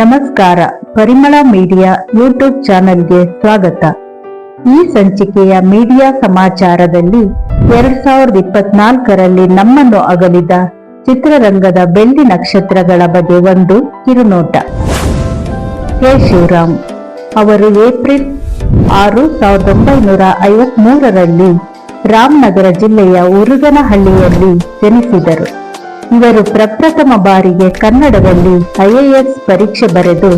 ನಮಸ್ಕಾರ. ಪರಿಮಳ media YouTube ಚಾನೆಲ್ಗೆ ಸ್ವಾಗತ. ಈ ಸಂಚಿಕೆಯ ಮೀಡಿಯಾ ಸಮಾಚಾರದಲ್ಲಿ ಎರಡ್ ಸಾವಿರದ ಇಪ್ಪತ್ನಾಲ್ಕರಲ್ಲಿ ನಮ್ಮನ್ನು ಅಗಲಿದ ಚಿತ್ರರಂಗದ ಬೆಳ್ಳಿ ನಕ್ಷತ್ರಗಳ ಬಗ್ಗೆ ಒಂದು ಕಿರುನೋಟ. ಕೆ. ಶಿವರಾಮ್ ಅವರು ಏಪ್ರಿಲ್ ಆರು ಸಾವಿರದ ಒಂಬೈನೂರ ಐವತ್ಮೂರರಲ್ಲಿ ರಾಮನಗರ ಜಿಲ್ಲೆಯ ಉರುಗನಹಳ್ಳಿಯಲ್ಲಿ ಜನಿಸಿದರು. ಇವರು ಪ್ರಪ್ರಥಮ ಬಾರಿಗೆ ಕನ್ನಡದಲ್ಲಿ ಐಎಎಸ್ ಪರೀಕ್ಷೆ ಬರೆದು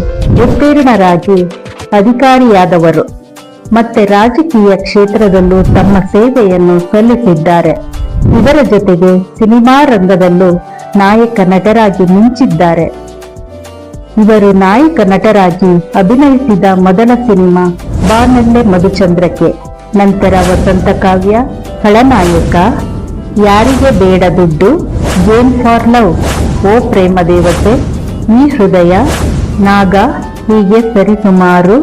ಉತ್ತೀರ್ಣರಾಗಿ ಅಧಿಕಾರಿಯಾದವರು. ಮತ್ತೆ ರಾಜಕೀಯ ಕ್ಷೇತ್ರದಲ್ಲೂ ತಮ್ಮ ಸೇವೆಯನ್ನು ಸಲ್ಲಿಸಿದ್ದಾರೆ. ಇದರ ಜೊತೆಗೆ ಸಿನಿಮಾ ರಂಗದಲ್ಲೂ ನಾಯಕ ನಟರಾಗಿ ಮಿಂಚಿದ್ದಾರೆ. ಇವರು ನಾಯಕ ನಟರಾಗಿ ಅಭಿನಯಿಸಿದ ಮೊದಲ ಸಿನಿಮಾ ಬಾನಲ್ಲೆ ಮಧುಚಂದ್ರಕ್ಕೆ. ನಂತರ ವಸಂತ ಕಾವ್ಯ ಖಳನಾಯಕ ಯಾರಿಗೆ ಬೇಡ ದುಡ್ಡು ಗೇಮ್ ಫಾರ್ ಲವ್? ಓ ಪ್ರೇಮ ದೇವತೆ, ಈ ಹೃದಯ, ನಾಗ, ಹೀಗೆ ಸರಿಸುಮಾರು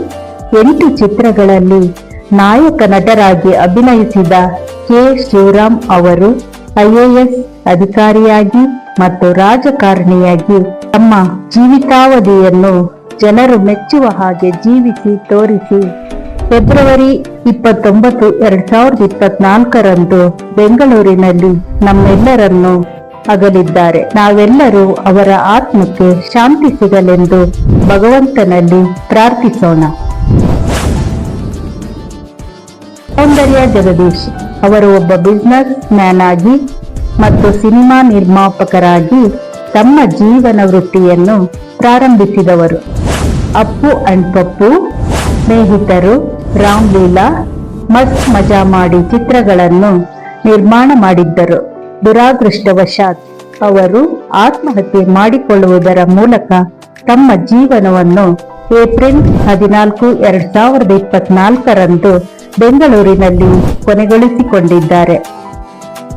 ಎಂಟು ಚಿತ್ರಗಳಲ್ಲಿ ನಾಯಕ ನಟರಾಗಿ ಅಭಿನಯಿಸಿದ ಕೆ. ಶಿವರಾಮ್ ಅವರು ಐಎಎಸ್ ಅಧಿಕಾರಿಯಾಗಿ ಮತ್ತು ರಾಜಕಾರಣಿಯಾಗಿ ತಮ್ಮ ಜೀವಿತಾವಧಿಯನ್ನು ಜನರು ಮೆಚ್ಚುವ ಹಾಗೆ ಜೀವಿಸಿ ತೋರಿಸಿ. ಫೆಬ್ರವರಿ ಇಪ್ಪತ್ತೊಂಬತ್ತು, ಎರಡ್ ಸಾವಿರದ ಇಪ್ಪತ್ನಾಲ್ಕರಂದು ಬೆಂಗಳೂರಿನಲ್ಲಿ ನಮ್ಮೆಲ್ಲರನ್ನು ಅಗಲಿದ್ದಾರೆ. ನಾವೆಲ್ಲರೂ ಅವರ ಆತ್ಮಕ್ಕೆ ಶಾಂತಿ ಸಿಗಲೆಂದು ಭಗವಂತನಲ್ಲಿ ಪ್ರಾರ್ಥಿಸೋಣ. ಸೌಂದರ್ಯ ಜಗದೀಶ್ ಅವರು ಒಬ್ಬ ಬಿಸ್ನೆಸ್ ಮ್ಯಾನ್ ಆಗಿ ಮತ್ತು ಸಿನಿಮಾ ನಿರ್ಮಾಪಕರಾಗಿ ತಮ್ಮ ಜೀವನ ವೃತ್ತಿಯನ್ನು ಪ್ರಾರಂಭಿಸಿದವರು. ಅಪ್ಪು ಅಂಡ್ ಪಪ್ಪು, ಸ್ನೇಹಿತರು ರಾಮ್ಲೀಲಾ ಮಸ್ತ್ ಮಜಾ ಮಾಡಿ ಚಿತ್ರಗಳನ್ನು ನಿರ್ಮಾಣ ಮಾಡಿದ್ದರು. ದುರಾದೃಷ್ಟವಶಾತ್ ಅವರು ಆತ್ಮಹತ್ಯೆ ಮಾಡಿಕೊಳ್ಳುವುದರ ಮೂಲಕ ತಮ್ಮ ಜೀವನವನ್ನು ಏಪ್ರಿಲ್ ಹದಿನಾಲ್ಕು, ಎರಡ್ ಸಾವಿರದ ಇಪ್ಪತ್ನಾಲ್ಕರಂದು ಬೆಂಗಳೂರಿನಲ್ಲಿ ಕೊನೆಗೊಳಿಸಿಕೊಂಡಿದ್ದಾರೆ.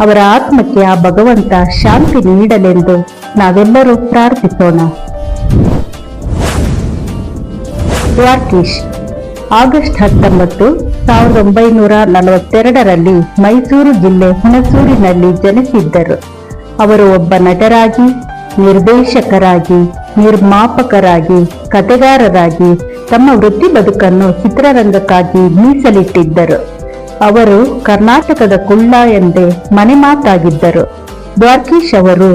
ಅವರ ಆತ್ಮಕ್ಕೆ ಆ ಭಗವಂತ ಶಾಂತಿ ನೀಡಲೆಂದು ನಾವೆಲ್ಲರೂ ಪ್ರಾರ್ಥಿಸೋಣ. ದ್ವಾರ್ಕೀಶ್ ಆಗಸ್ಟ್ ಹತ್ತೊಂಬತ್ತು ಸಾವಿರದ ಒಂಬೈನೂರ ನಲವತ್ತೆರಡರಲ್ಲಿ ಮೈಸೂರು ಜಿಲ್ಲೆ ಹುಣಸೂರಿನಲ್ಲಿ ಜನಿಸಿದ್ದರು. ಅವರು ಒಬ್ಬ ನಟರಾಗಿ, ನಿರ್ದೇಶಕರಾಗಿ, ನಿರ್ಮಾಪಕರಾಗಿ ಕತೆಗಾರರಾಗಿ ತಮ್ಮ ವೃತ್ತಿ ಬದುಕನ್ನು ಚಿತ್ರರಂಗಕ್ಕಾಗಿ ಮೀಸಲಿಟ್ಟಿದ್ದರು. ಅವರು ಕರ್ನಾಟಕದ ಕುಳ್ಳ ಎಂದೇ ಮನೆ ಮಾತಾಗಿದ್ದರು. ದ್ವಾರ್ಕೀಶ್ ಅವರು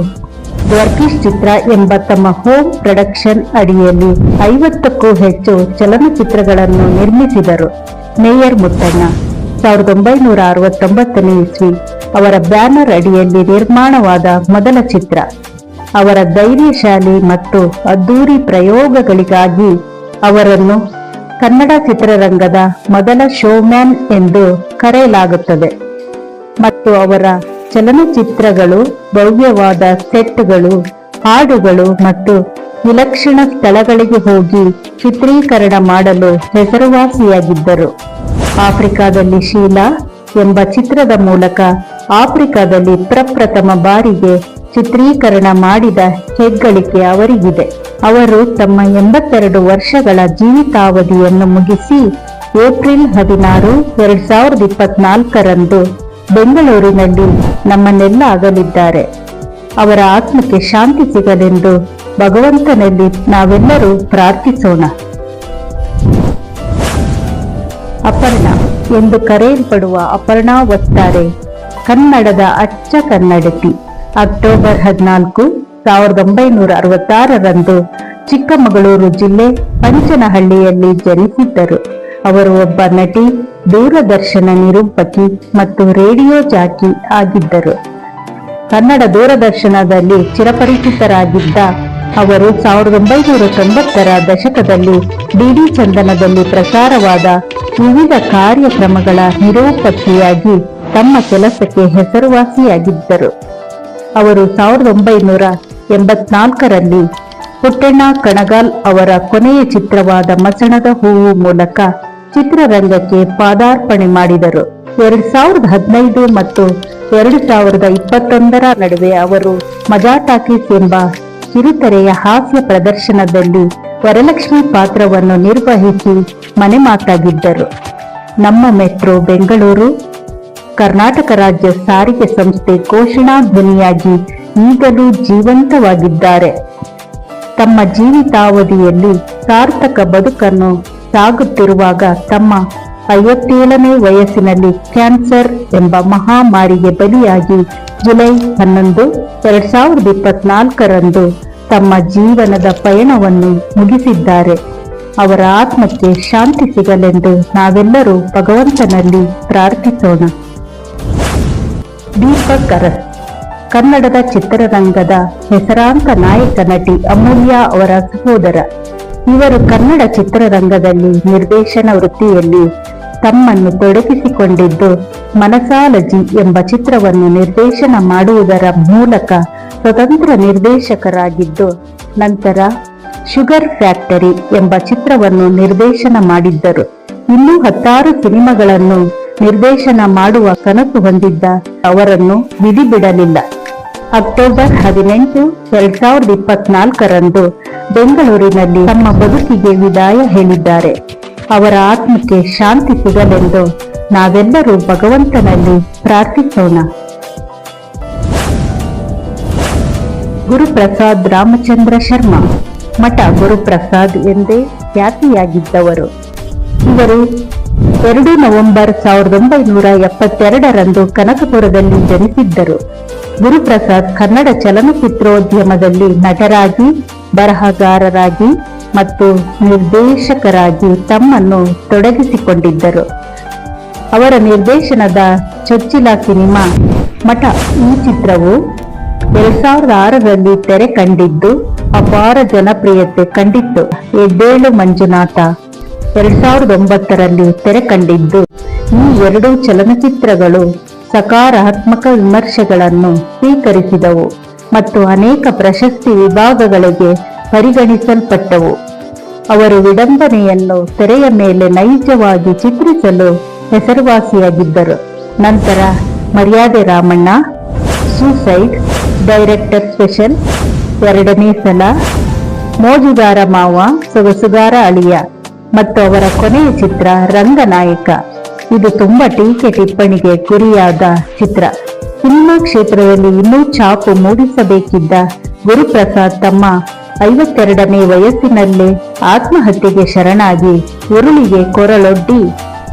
ದ್ವಾರ್ಕೀಶ್ ಚಿತ್ರ ಎಂಬ ತಮ್ಮ ಹೋಮ್ ಪ್ರೊಡಕ್ಷನ್ ಅಡಿಯಲ್ಲಿ ಐವತ್ತಕ್ಕೂ ಹೆಚ್ಚು ಚಲನಚಿತ್ರಗಳನ್ನು ನಿರ್ಮಿಸಿದರು. ಮೇಯರ್ ಮುತ್ತಣ್ಣ. ಸಾವಿರದ ಒಂಬೈನೂರ ಅರವತ್ತೊಂಬತ್ತನೇ ಇಸ್ವಿ ಅವರ ಬ್ಯಾನರ್ ಅಡಿಯಲ್ಲಿ ನಿರ್ಮಾಣವಾದ ಮೊದಲ ಚಿತ್ರ. ಅವರ ಧೈರ್ಯಶಾಲಿ ಮತ್ತು ಅದ್ದೂರಿ ಪ್ರಯೋಗಗಳಿಗಾಗಿ ಅವರನ್ನು ಕನ್ನಡ ಚಿತ್ರರಂಗದ ಮೊದಲ ಶೋಮ್ಯಾನ್ ಎಂದು ಕರೆಯಲಾಗುತ್ತದೆ. ಮತ್ತು ಅವರ ಚಲನಚಿತ್ರಗಳು ಭವ್ಯವಾದ ಸೆಟ್ಗಳು, ಹಾಡುಗಳು ಮತ್ತು ವಿಲಕ್ಷಣ ಸ್ಥಳಗಳಿಗೆ ಹೋಗಿ ಚಿತ್ರೀಕರಣ ಮಾಡಲು ಹೆಸರುವಾಸಿಯಾಗಿದ್ದರು. ಆಫ್ರಿಕಾದಲ್ಲಿ ಶೀಲಾ ಎಂಬ ಚಿತ್ರದ ಮೂಲಕ ಆಫ್ರಿಕಾದಲ್ಲಿ ಪ್ರಪ್ರಥಮ ಬಾರಿಗೆ ಚಿತ್ರೀಕರಣ ಮಾಡಿದ ಹೆಗ್ಗಳಿಕೆ ಅವರಿಗಿದೆ. ಅವರು ತಮ್ಮ ಎಂಬತ್ತೆರಡು ವರ್ಷಗಳ ಜೀವಿತಾವಧಿಯನ್ನು ಮುಗಿಸಿ ಏಪ್ರಿಲ್ ಹದಿನಾರು, ಎರಡ್ ಸಾವಿರದ ಇಪ್ಪತ್ನಾಲ್ಕರಂದು ಬೆಂಗಳೂರಿನಲ್ಲಿ ನಮ್ಮನ್ನೆಲ್ಲ ಅಗಲಿದ್ದಾರೆ ಅವರ ಆತ್ಮಕ್ಕೆ ಶಾಂತಿ ಸಿಗಲೆಂದು ಭಗವಂತನಲ್ಲಿ ನಾವೆಲ್ಲರೂ ಪ್ರಾರ್ಥಿಸೋಣ. ಅಪರ್ಣ ಎಂದು ಕರೆಯಲ್ಪಡುವ ಅಪರ್ಣಾ ವಸ್ತಾರೆ ಕನ್ನಡದ ಅಚ್ಚ ಕನ್ನಡತಿ. ಅಕ್ಟೋಬರ್ ಹದಿನಾಲ್ಕು, ಸಾವಿರದ ಒಂಬೈನೂರ ಅರವತ್ತಾರರಂದು ಚಿಕ್ಕಮಗಳೂರು ಜಿಲ್ಲೆ ಪಂಚನಹಳ್ಳಿಯಲ್ಲಿ ಜನಿಸಿದ್ದರು. ಅವರು ಒಬ್ಬ ನಟಿ, ದೂರದರ್ಶನ ನಿರೂಪಕಿ ಮತ್ತು ರೇಡಿಯೋ ಜಾಕಿ ಆಗಿದ್ದರು. ಕನ್ನಡ ದೂರದರ್ಶನದಲ್ಲಿ ಚಿರಪರಿಚಿತರಾಗಿದ್ದ ಅವರು ಸಾವಿರದ ಒಂಬೈನೂರ ತೊಂಬತ್ತರ ದಶಕದಲ್ಲಿ ಡಿಡಿ ಚಂದನದಲ್ಲಿ ಪ್ರಸಾರವಾದ ವಿವಿಧ ಕಾರ್ಯಕ್ರಮಗಳ ನಿರೂಪಕಿಯಾಗಿ ತಮ್ಮ ಕೆಲಸಕ್ಕೆ ಹೆಸರುವಾಸಿಯಾಗಿದ್ದರು. ಅವರು ಸಾವಿರದ ಒಂಬೈನೂರ ಎಂಬತ್ನಾಲ್ಕರಲ್ಲಿ ಪುಟ್ಟಣ್ಣ ಕಣಗಾಲ್ ಅವರ ಕೊನೆಯ ಚಿತ್ರವಾದ ಮಸಣದ ಹೂವು ಮೂಲಕ ಚಿತ್ರರಂಗಕ್ಕೆ ಪಾದಾರ್ಪಣೆ ಮಾಡಿದರು. ಎರಡ್ ಸಾವಿರದ ಹದಿನೈದು ಮತ್ತು ಎರಡು ಸಾವಿರದ ಇಪ್ಪತ್ತೊಂದರ ನಡುವೆ ಅವರು ಮಜಾ ಟಾಕೀಸ್ ಎಂಬ ಕಿರುತೆರೆಯ ಹಾಸ್ಯ ಪ್ರದರ್ಶನದಲ್ಲಿ ವರಲಕ್ಷ್ಮಿ ಪಾತ್ರವನ್ನು ನಿರ್ವಹಿಸಿ ಮನೆ ಮಾತಾಗಿದ್ದರು. ನಮ್ಮ ಮೆಟ್ರೋ ಬೆಂಗಳೂರು, ಕರ್ನಾಟಕ ರಾಜ್ಯ ಸಾರಿಗೆ ಸಂಸ್ಥೆ ಘೋಷಣಾ ಧ್ವನಿಯಾಗಿ ಈಗಲೂ ಜೀವಂತವಾಗಿದ್ದಾರೆ. ತಮ್ಮ ಜೀವಿತಾವಧಿಯಲ್ಲಿ ಸಾರ್ಥಕ ಬದುಕನ್ನು ಸಾಗುತ್ತಿರುವಾಗ ತಮ್ಮ ಐವತ್ತೇಳನೇ ವಯಸ್ಸಿನಲ್ಲಿ ಕ್ಯಾನ್ಸರ್ ಎಂಬ ಮಹಾಮಾರಿಗೆ ಬಲಿಯಾಗಿ ಜುಲೈ ಹನ್ನೊಂದು, ಎರಡ್ ಸಾವಿರದ ಇಪ್ಪತ್ನಾಲ್ಕರಂದು ತಮ್ಮ ಜೀವನದ ಪಯಣವನ್ನು ಮುಗಿಸಿದ್ದಾರೆ. ಅವರ ಆತ್ಮಕ್ಕೆ ಶಾಂತಿ ಸಿಗಲೆಂದು ನಾವೆಲ್ಲರೂ ಭಗವಂತನಲ್ಲಿ ಪ್ರಾರ್ಥಿಸೋಣ. ದೀಪಕ್ ಅರಸ್, ಕನ್ನಡದ ಚಿತ್ರರಂಗದ ಹೆಸರಾಂತ ನಾಯಕ ನಟಿ ಅಮೂಲ್ಯ ಅವರ ಸಹೋದರ. ಇವರು ಕನ್ನಡ ಚಿತ್ರರಂಗದಲ್ಲಿ ನಿರ್ದೇಶನ ವೃತ್ತಿಯಲ್ಲಿ ತಮ್ಮನ್ನು ತೊಡಗಿಸಿಕೊಂಡಿದ್ದು ಮನಸಾಲಜಿ ಎಂಬ ಚಿತ್ರವನ್ನು ನಿರ್ದೇಶನ ಮಾಡುವುದರ ಮೂಲಕ ಸ್ವತಂತ್ರ ನಿರ್ದೇಶಕರಾಗಿದ್ದು, ನಂತರ ಶುಗರ್ ಫ್ಯಾಕ್ಟರಿ ಎಂಬ ಚಿತ್ರವನ್ನು ನಿರ್ದೇಶನ ಮಾಡಿದ್ದರು. ಇನ್ನೂ ಹತ್ತಾರು ಸಿನಿಮಾಗಳನ್ನು ನಿರ್ದೇಶನ ಮಾಡುವ ಕನಸು ಹೊಂದಿದ್ದ ಅವರನ್ನು ವಿಧಿ ಬಿಡಲಿಲ್ಲ ಅಕ್ಟೋಬರ್ ಹದಿನೆಂಟು, ಎರಡ್ ಸಾವಿರದ ಇಪ್ಪತ್ನಾಲ್ಕರಂದು ಬೆಂಗಳೂರಿನಲ್ಲಿ ತಮ್ಮ ಬದುಕಿಗೆ ವಿದಾಯ ಹೇಳಿದ್ದಾರೆ. ಅವರ ಆತ್ಮಕ್ಕೆ ಶಾಂತಿ ಸಿಗಲೆಂದು ನಾವೆಲ್ಲರೂ ಭಗವಂತನಲ್ಲಿ ಪ್ರಾರ್ಥಿಸೋಣ. ಗುರುಪ್ರಸಾದ್ ರಾಮಚಂದ್ರ ಶರ್ಮಾ, ಮಠ ಗುರುಪ್ರಸಾದ್ ಎಂದೇ ಖ್ಯಾತಿಯಾಗಿದ್ದವರು. ಇವರು ಎರಡು ನವೆಂಬರ್ ಸಾವಿರದ ಒಂಬೈನೂರ ಎಪ್ಪತ್ತೆರಡರಂದು ಕನಕಪುರದಲ್ಲಿ ಜನಿಸಿದ್ದರು. ಗುರುಪ್ರಸಾದ್ ಕನ್ನಡ ಚಲನಚಿತ್ರೋದ್ಯಮದಲ್ಲಿ ನಟರಾಗಿ, ಬರಹಗಾರರಾಗಿ ಮತ್ತು ನಿರ್ದೇಶಕರಾಗಿ ತಮ್ಮನ್ನು ತೊಡಗಿಸಿಕೊಂಡಿದ್ದರು. ಅವರ ನಿರ್ದೇಶನದ ಚೊಚ್ಚಿಲ ಸಿನಿಮಾ ಮಠ ಈ ಚಿತ್ರವು ಎರಡ್ ಸಾವಿರದ ಆರರಲ್ಲಿ ತೆರೆ ಕಂಡಿದ್ದು ಅಪಾರ ಜನಪ್ರಿಯತೆ ಕಂಡಿತ್ತು. ಎದ್ದೇಳು ಮಂಜುನಾಥ ಎರಡ್ ಸಾವಿರದ ಒಂಬತ್ತರಲ್ಲಿ ತೆರೆ ಕಂಡಿದ್ದು. ಈ ಎರಡು ಚಲನಚಿತ್ರಗಳು ಸಕಾರಾತ್ಮಕ ವಿಮರ್ಶೆಗಳನ್ನು ಸ್ವೀಕರಿಸಿದವು ಮತ್ತು ಅನೇಕ ಪ್ರಶಸ್ತಿ ವಿಭಾಗಗಳಿಗೆ ಪರಿಗಣಿಸಲ್ಪಟ್ಟವು. ಅವರು ವಿಡಂಬನೆಯನ್ನು ತೆರೆಯ ಮೇಲೆ ನೈಜವಾಗಿ ಚಿತ್ರಿಸಲು ಹೆಸರುವಾಸಿಯಾಗಿದ್ದರು. ನಂತರ ಮರ್ಯಾದೆ ರಾಮಣ್ಣ, ಸೂಸೈಡ್ ಡೈರೆಕ್ಟರ್ ಸ್ಪೆಷಲ್, ಎರಡನೇ ಸಲ ಮೋಜುಗಾರ ಮಾವ, ಸೊಗಸುಗಾರ ಅಳಿಯ ಮತ್ತು ಅವರ ಕೊನೆಯ ಚಿತ್ರ ರಂಗನಾಯಕ. ಇದು ತುಂಬಾ ಟೀಕೆ ಟಿಪ್ಪಣಿಗೆ ಗುರಿಯಾದ ಚಿತ್ರ. ಸಿನಿಮಾ ಕ್ಷೇತ್ರದಲ್ಲಿ ಇನ್ನೂ ಛಾಪು ಮೂಡಿಸಬೇಕಿದ್ದ ಗುರುಪ್ರಸಾದ್ ತಮ್ಮ ಐವತ್ತೆರಡನೇ ವಯಸ್ಸಿನಲ್ಲೇ ಆತ್ಮಹತ್ಯೆಗೆ ಶರಣಾಗಿ ಉರುಳಿಗೆ ಕೊರಳೊಡ್ಡಿ.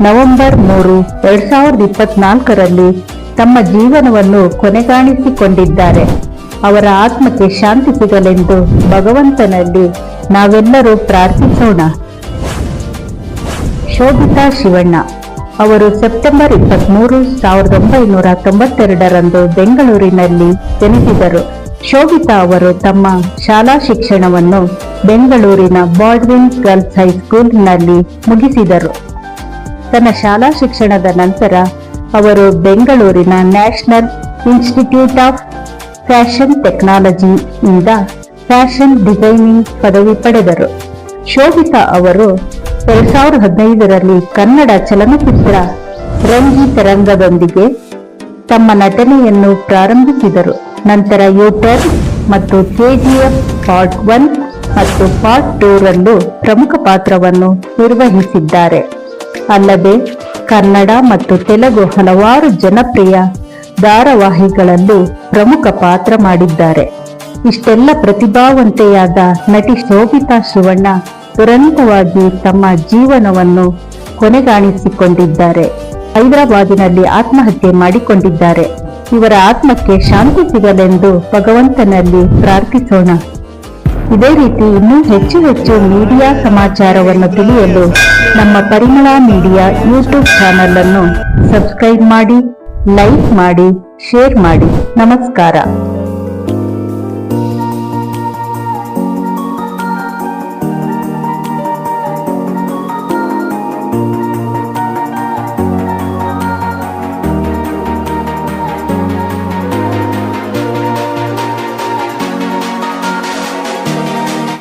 ನವೆಂಬರ್ ಮೂರು, ಎರಡ್ ಸಾವಿರದ ಇಪ್ಪತ್ನಾಲ್ಕರಲ್ಲಿ ತಮ್ಮ ಜೀವನವನ್ನು ಕೊನೆಗಾಣಿಸಿಕೊಂಡಿದ್ದಾರೆ. ಅವರ ಆತ್ಮಕ್ಕೆ ಶಾಂತಿ ಸಿಗಲೆಂದು ಭಗವಂತನಲ್ಲಿ ನಾವೆಲ್ಲರೂ ಪ್ರಾರ್ಥಿಸೋಣ. ಶೋಭಿತಾ ಶಿವಣ್ಣ, ಅವರು ಸೆಪ್ಟೆಂಬರ್ ಇಪ್ಪತ್ಮೂರು, ಸಾವಿರದ ಒಂಬೈನೂರ ತೊಂಬತ್ತೆರಡರಂದು ಬೆಂಗಳೂರಿನಲ್ಲಿ ಜನಿಸಿದರು. ಶೋಭಿತಾ ಅವರು ತಮ್ಮ ಶಾಲಾ ಶಿಕ್ಷಣವನ್ನು ಬೆಂಗಳೂರಿನ ಬಾಡ್ವಿನ್ ಗರ್ಲ್ಸ್ ಹೈಸ್ಕೂಲ್ನಲ್ಲಿ ಮುಗಿಸಿದರು. ತನ್ನ ಶಾಲಾ ಶಿಕ್ಷಣದ ನಂತರ ಅವರು ಬೆಂಗಳೂರಿನ ನ್ಯಾಷನಲ್ ಇನ್ಸ್ಟಿಟ್ಯೂಟ್ ಆಫ್ ಫ್ಯಾಷನ್ ಟೆಕ್ನಾಲಜಿಯಿಂದ ಫ್ಯಾಷನ್ ಡಿಸೈನಿಂಗ್ ಪದವಿ ಪಡೆದರು. ಶೋಭಿತಾ ಅವರು ಎರಡ್ ಸಾವಿರದ ಹದಿನೈದರಲ್ಲಿ ಕನ್ನಡ ಚಲನಚಿತ್ರ ರಂಗಿ ತರಂಗದೊಂದಿಗೆ ತಮ್ಮ ನಟನೆಯನ್ನು ಪ್ರಾರಂಭಿಸಿದರು. ನಂತರ ಯೂಟರ್ ಮತ್ತು ಕೆಜಿಎಫ್ ಪಾರ್ಟ್ ಒನ್ ಮತ್ತು ಪಾರ್ಟ್ ಟೂರಲ್ಲೂ ಪ್ರಮುಖ ಪಾತ್ರವನ್ನು ನಿರ್ವಹಿಸಿದ್ದಾರೆ. ಅಲ್ಲದೆ ಕನ್ನಡ ಮತ್ತು ತೆಲುಗು ಹಲವಾರು ಜನಪ್ರಿಯ ಧಾರಾವಾಹಿಗಳಲ್ಲೂ ಪ್ರಮುಖ ಪಾತ್ರ ಮಾಡಿದ್ದಾರೆ. ಇಷ್ಟೆಲ್ಲ ಪ್ರತಿಭಾವಂತೆಯಾದ ನಟಿ ಶೋಭಿತಾ ಶಿವಣ್ಣ ದುರಂತವಾಗಿ ತಮ್ಮ ಜೀವನವನ್ನು ಕೊನೆಗಾಣಿಸಿಕೊಂಡಿದ್ದಾರೆ. ಹೈದರಾಬಾದಿನಲ್ಲಿ ಆತ್ಮಹತ್ಯೆ ಮಾಡಿಕೊಂಡಿದ್ದಾರೆ. ಇವರ ಆತ್ಮಕ್ಕೆ ಶಾಂತಿ ಸಿಗಲೆಂದು ಭಗವಂತನಲ್ಲಿ ಪ್ರಾರ್ಥಿಸೋಣ. ಇದೇ ರೀತಿ ಇನ್ನೂ ಹೆಚ್ಚು ಹೆಚ್ಚು ಮೀಡಿಯಾ ಸಮಾಚಾರವನ್ನು ತಿಳಿಯಲು ನಮ್ಮ ಪರಿಮಳ ಮೀಡಿಯಾ ಯೂಟ್ಯೂಬ್ ಚಾನೆಲ್ ಅನ್ನು ಸಬ್ಸ್ಕ್ರೈಬ್ ಮಾಡಿ, ಲೈಕ್ ಮಾಡಿ, ಶೇರ್ ಮಾಡಿ. ನಮಸ್ಕಾರ.